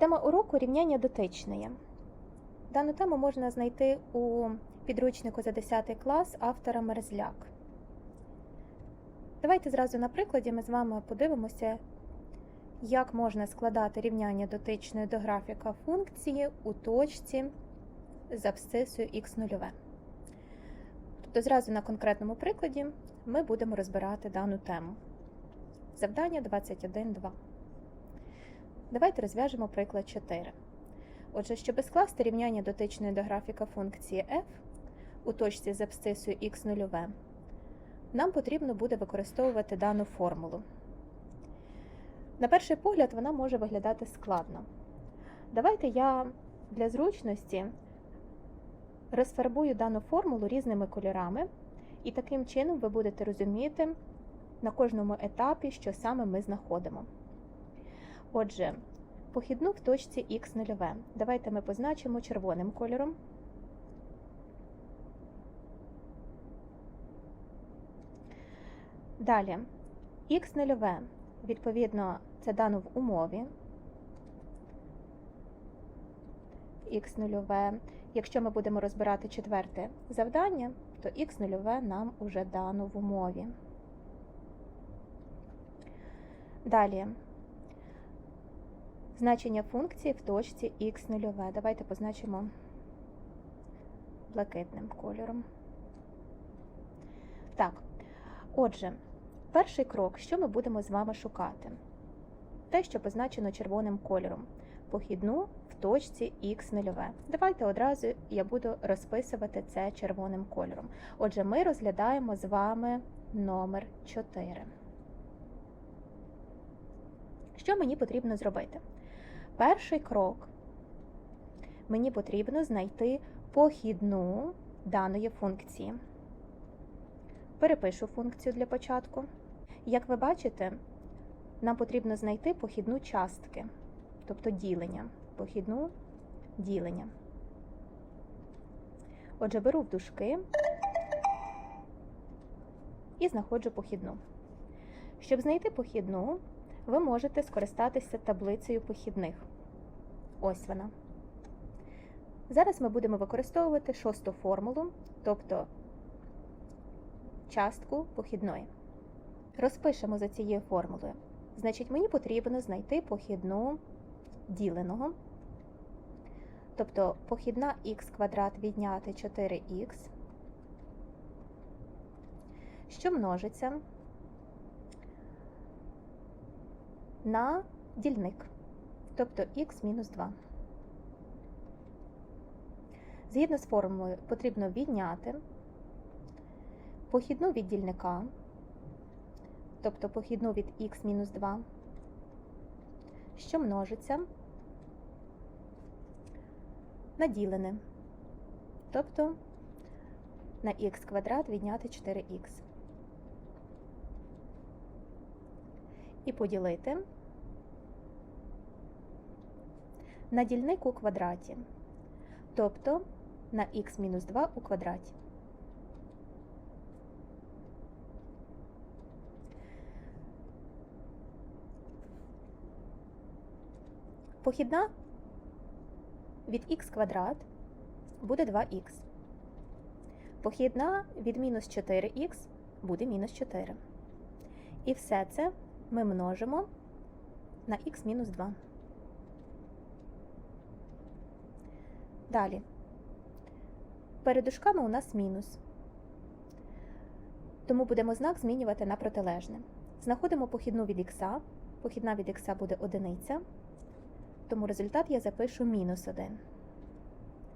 Тема уроку рівняння дотичної. Дану тему можна знайти у підручнику за 10 клас автора Мерзляк. Давайте зразу на прикладі ми з вами подивимося, як можна складати рівняння дотичної до графіка функції у точці з абсцисою х0. Тобто, зразу на конкретному прикладі ми будемо розбирати дану тему. Завдання 21.2. Давайте розв'яжемо приклад 4. Отже, щоб скласти рівняння дотичної до графіка функції f у точці з абсцисою х0, нам потрібно буде використовувати дану формулу. На перший погляд, вона може виглядати складно. Давайте я для зручності розфарбую дану формулу різними кольорами, і таким чином ви будете розуміти на кожному етапі, що саме ми знаходимо. Отже, похідну в точці х0. Давайте ми позначимо червоним кольором. Далі, х0, відповідно, це дано в умові. х0. Якщо ми будемо розбирати четверте завдання, то х0 нам уже дано в умові. Далі. Значення функції в точці х0. Давайте позначимо блакитним кольором. Так, отже, перший крок, що ми будемо з вами шукати? Те, що позначено червоним кольором. Похідну в точці х0. Давайте одразу я буду розписувати це червоним кольором. Отже, ми розглядаємо з вами номер 4. Що мені потрібно зробити? Перший крок. Мені потрібно знайти похідну даної функції. Перепишу функцію для початку. Як ви бачите, нам потрібно знайти похідну частки, тобто ділення. Похідну ділення. Отже, беру в дужки і знаходжу похідну. Щоб знайти похідну, ви можете скористатися таблицею похідних. Ось вона. Зараз ми будемо використовувати шосту формулу, тобто частку похідної. Розпишемо за цією формулою. Значить, мені потрібно знайти похідну діленого. Тобто похідна х квадрат відняти 4х, що множиться на дільник, тобто х мінус 2. Згідно з формулою, потрібно відняти похідну від дільника, тобто похідну від х мінус 2, що множиться на ділене, тобто на х квадрат відняти 4х. І поділити на дільник у квадраті, тобто на х-2 у квадраті. Похідна від х квадрат буде 2х. Похідна від мінус 4х буде мінус 4. І все це ми множимо на х мінус 2. Далі. Перед дужками у нас мінус. Тому будемо знак змінювати на протилежне. Знаходимо похідну від х. Похідна від х буде одиниця. Тому результат я запишу мінус 1,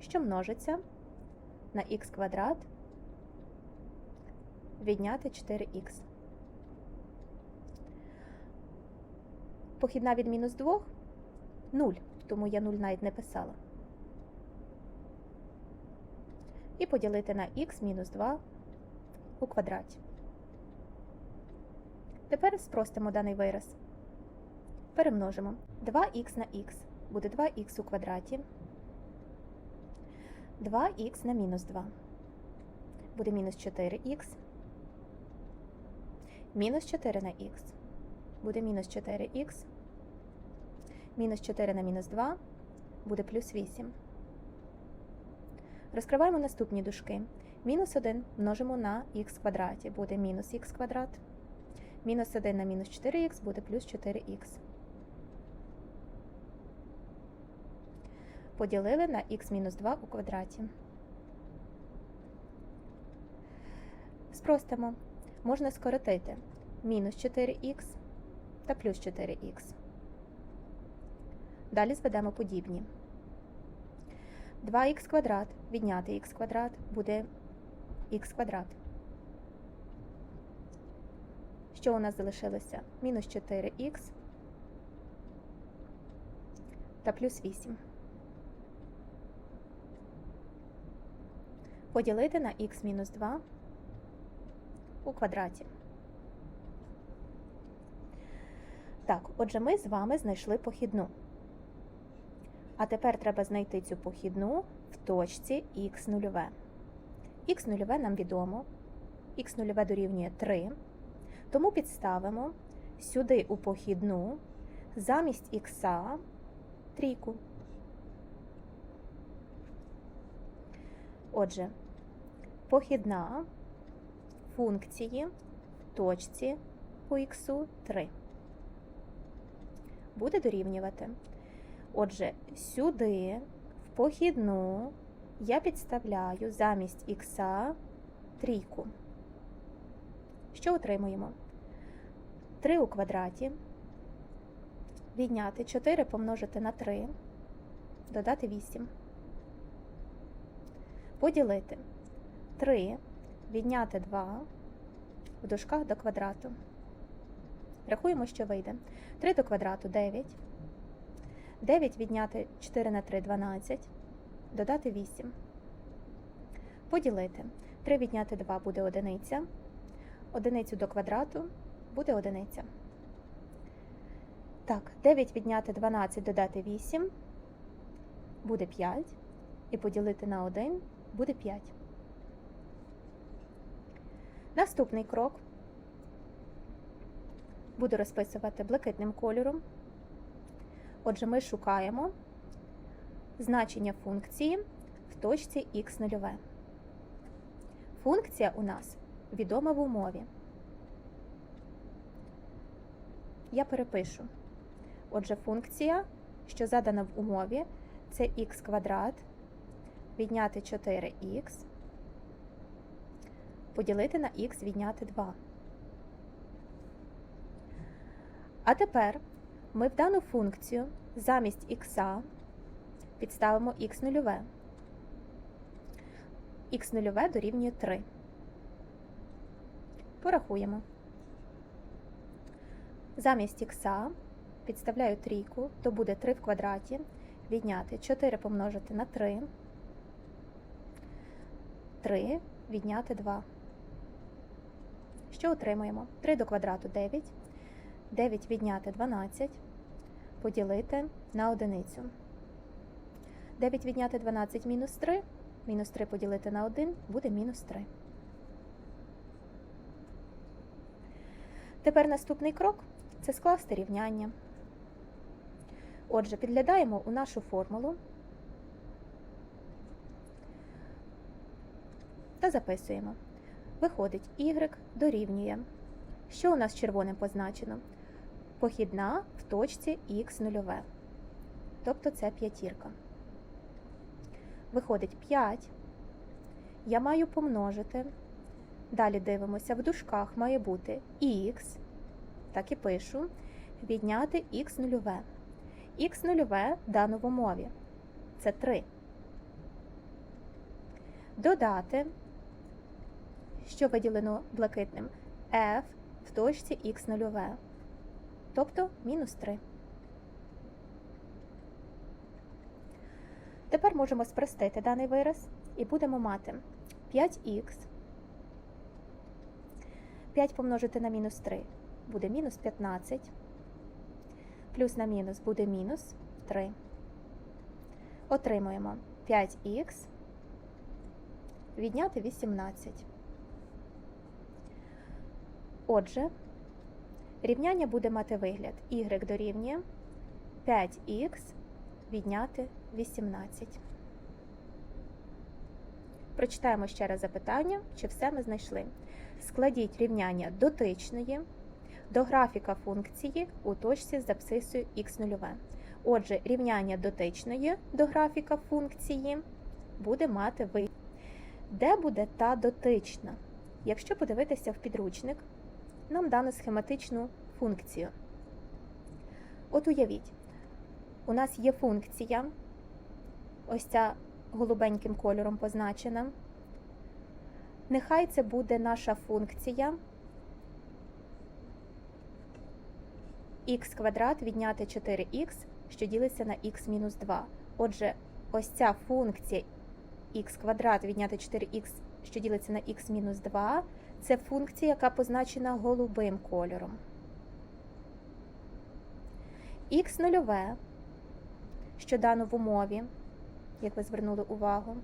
що множиться на х квадрат відняти 4х. Похідна від мінус 2 0, тому я 0 навіть не писала. І поділити на х мінус 2 у квадраті. Тепер спростимо даний вираз. Перемножимо 2х на х буде 2х у квадраті. 2х на мінус 2 буде мінус 4х. Мінус 4 на х буде мінус 4х. Мінус 4 на мінус 2 буде плюс 8. Розкриваємо наступні дужки. Мінус 1 множимо на х квадраті, буде мінус х квадрат. Мінус 1 на мінус 4х буде плюс 4х. Поділили на х мінус 2 у квадраті. Спростимо. Можна скоротити мінус 4х та плюс 4х. Далі зведемо подібні. 2х квадрат відняти х квадрат буде х квадрат. Що у нас залишилося? Мінус 4х та плюс 8. Поділити на х мінус 2 у квадраті. Так, отже, ми з вами знайшли похідну. А тепер треба знайти цю похідну в точці х нульове. Х нульове нам відомо, х нульове дорівнює 3, тому підставимо сюди у похідну замість х трійку. Отже, похідна функції в точці по х 3 буде дорівнювати. Отже, сюди, в похідну, я підставляю замість х трійку. Що отримуємо? 3 у квадраті. Відняти 4 помножити на 3, додати 8. Поділити 3, відняти 2 в дужках до квадрату. Рахуємо, що вийде. 3 до квадрату 9. 9 відняти 4 на 3 12. Додати 8. Поділити. 3 відняти 2 буде одиниця. Одиницю до квадрату буде одиниця. Так, 9 відняти 12 додати 8 буде 5. І поділити на 1 буде 5. Наступний крок буду розписувати блакитним кольором. Отже, ми шукаємо значення функції в точці х 0 Функція у нас відома в умові. Я перепишу. Отже, функція, що задана в умові, це х квадрат відняти 4х, поділити на х відняти 2. А тепер ми в дану функцію замість х підставимо х нульове. х нульове дорівнює 3. Порахуємо. Замість х підставляю трійку, то буде 3 в квадраті. Відняти 4 помножити на 3. 3 відняти 2. Що отримаємо? 3 до квадрату 9. 9 відняти 12, поділити на одиницю. 9 відняти 12 мінус 3, мінус 3 поділити на 1 буде мінус 3. Тепер наступний крок це скласти рівняння. Отже, підглядаємо у нашу формулу та записуємо. Виходить, y дорівнює. Що у нас червоним позначено? Похідна в точці х нульове. Тобто це п'ятірка. Виходить 5. Я маю помножити. Далі дивимося, в дужках має бути х, так і пишу, відняти х нульове. Х нульове дано в умові. Це 3. Додати, що виділено блакитним, f в точці х нульове тобто мінус 3. Тепер можемо спростити даний вираз і будемо мати 5х. 5 помножити на мінус 3 буде мінус 15. Плюс на мінус буде мінус 3. Отримуємо 5х відняти 18. Отже, Рівняння буде мати вигляд y дорівнює 5х відняти 18. Прочитаємо ще раз запитання, чи все ми знайшли. Складіть рівняння дотичної до графіка функції у точці з абсцисою х0. Отже, рівняння дотичної до графіка функції буде мати вигляд. Де буде та дотична? Якщо подивитися в підручник, нам дано схематичну функцію. От уявіть, у нас є функція, ось ця голубеньким кольором позначена. Нехай це буде наша функція х квадрат відняти 4х, що ділиться на х мінус 2. Отже, ось ця функція х квадрат відняти 4х, що ділиться на х мінус 2, це функція, яка позначена голубим кольором. х нульове, що дано в умові, як ви звернули увагу,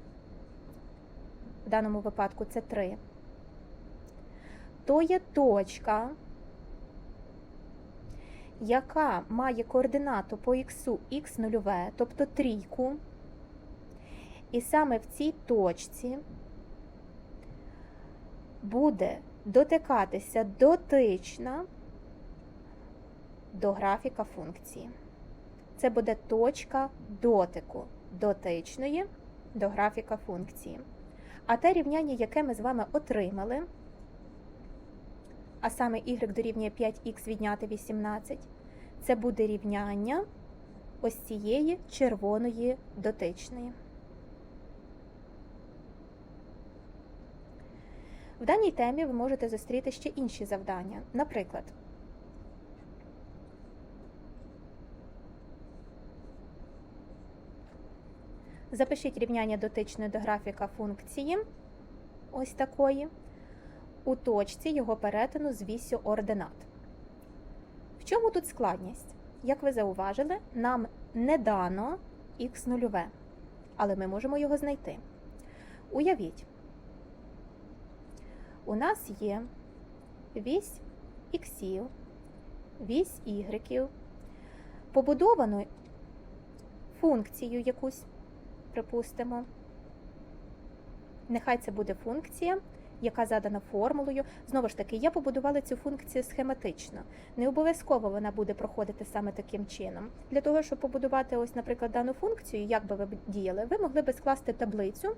в даному випадку це 3, то є точка, яка має координату по х х нульове, тобто трійку. І саме в цій точці буде дотикатися дотична до графіка функції. Це буде точка дотику дотичної до графіка функції. А те рівняння, яке ми з вами отримали, а саме y дорівнює 5х відняти 18, це буде рівняння ось цієї червоної дотичної. В даній темі ви можете зустріти ще інші завдання. Наприклад, запишіть рівняння дотичної до графіка функції ось такої у точці його перетину з вісю ординат. В чому тут складність? Як ви зауважили, нам не дано х нульове, але ми можемо його знайти. Уявіть, у нас є вісь іксів, вісь ігреків, побудовану функцію якусь, припустимо. Нехай це буде функція, яка задана формулою. Знову ж таки, я побудувала цю функцію схематично. Не обов'язково вона буде проходити саме таким чином. Для того, щоб побудувати, ось, наприклад, дану функцію, як би ви діяли, ви могли би скласти таблицю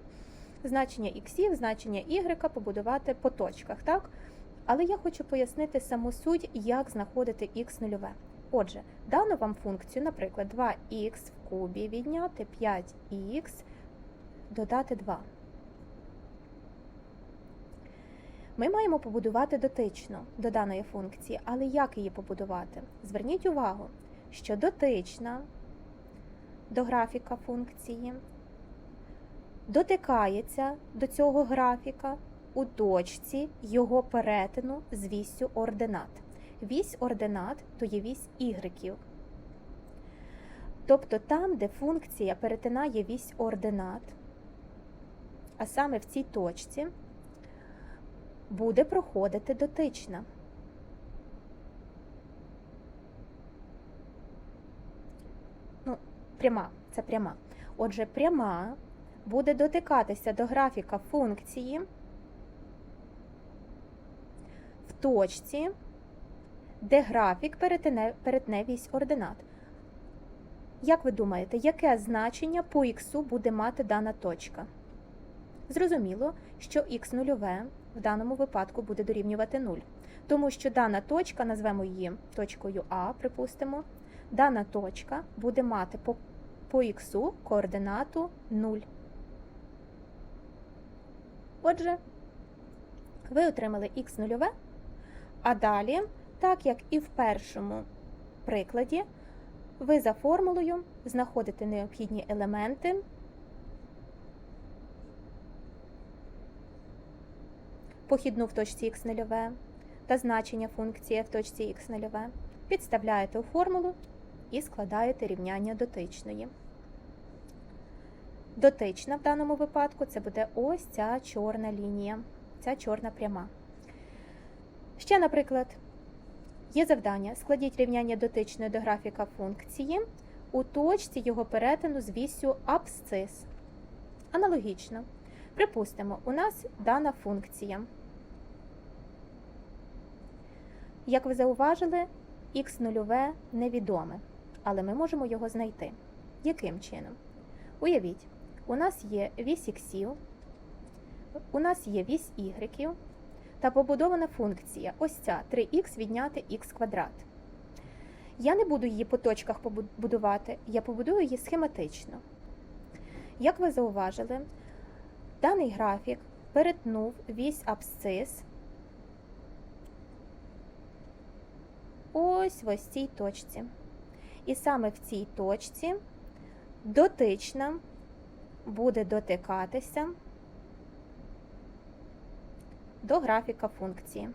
значення іксів, значення y побудувати по точках. так? Але я хочу пояснити саму суть, як знаходити х нульове. Отже, дану вам функцію, наприклад, 2х в кубі відняти 5х, додати 2. Ми маємо побудувати дотичну до даної функції, але як її побудувати? Зверніть увагу, що дотична до графіка функції дотикається до цього графіка у точці його перетину з вісю ординат. Вісь ординат то є вісь ігреків. Тобто там, де функція перетинає вісь ординат, а саме в цій точці, буде проходити дотична. Ну, пряма, це пряма. Отже, пряма буде дотикатися до графіка функції в точці, де графік перетне, перетне вісь ординат. Як ви думаєте, яке значення по х буде мати дана точка? Зрозуміло, що х нульове в даному випадку буде дорівнювати 0, тому що дана точка, назвемо її точкою А, припустимо, дана точка буде мати по, по х координату 0. Отже, ви отримали х нульове, а далі, так як і в першому прикладі, ви за формулою знаходите необхідні елементи. Похідну в точці х нульове та значення функції в точці х нульове, підставляєте у формулу і складаєте рівняння дотичної. Дотична в даному випадку це буде ось ця чорна лінія, ця чорна пряма. Ще, наприклад, є завдання: складіть рівняння дотичної до графіка функції у точці його перетину з вісю абсцис. Аналогічно. Припустимо, у нас дана функція. Як ви зауважили, х нульове невідоме, але ми можемо його знайти. Яким чином? Уявіть, у нас є вісь іксів, у нас є вісь ігреків та побудована функція ось ця 3х відняти х квадрат. Я не буду її по точках побудувати, я побудую її схематично. Як ви зауважили, даний графік перетнув вісь абсцис ось в ось цій точці. І саме в цій точці дотична буде дотикатися до графіка функції.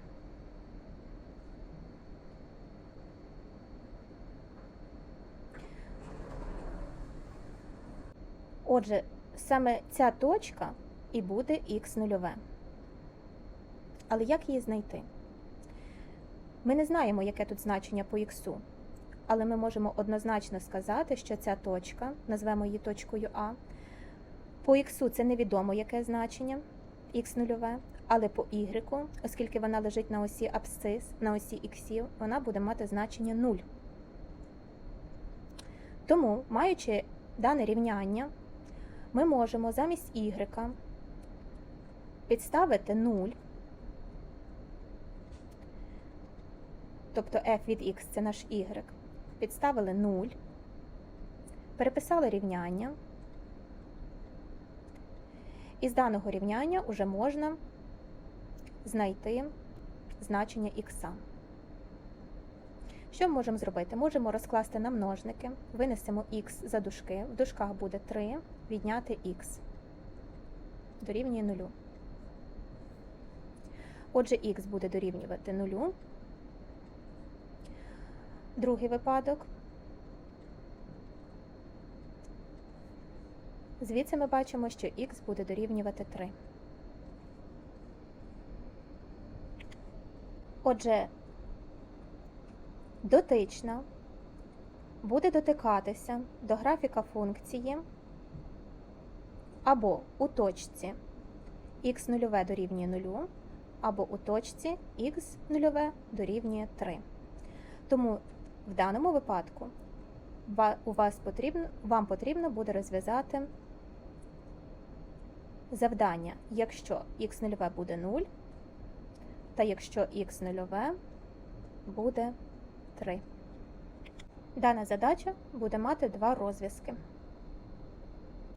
Отже, саме ця точка і буде х нульове. Але як її знайти? Ми не знаємо, яке тут значення по х, але ми можемо однозначно сказати, що ця точка, назвемо її точкою А, по х це невідомо яке значення х нульове, але по y, оскільки вона лежить на осі абсцис, на осі х, вона буде мати значення 0. Тому, маючи дане рівняння, ми можемо замість y підставити 0, тобто f від x це наш y, підставили 0, переписали рівняння. І з даного рівняння вже можна знайти значення х. Що ми можемо зробити? Можемо розкласти на множники, винесемо х за дужки, в дужках буде 3, відняти х дорівнює 0. Отже, х буде дорівнювати 0. Другий випадок. Звідси ми бачимо, що х буде дорівнювати 3. Отже, дотична буде дотикатися до графіка функції або у точці х нульове дорівнює 0, або у точці х нульове дорівнює 3. Тому в даному випадку у вас потрібно, вам потрібно буде розв'язати завдання, якщо х нульове буде 0, та якщо х нульове буде 3. Дана задача буде мати два розв'язки.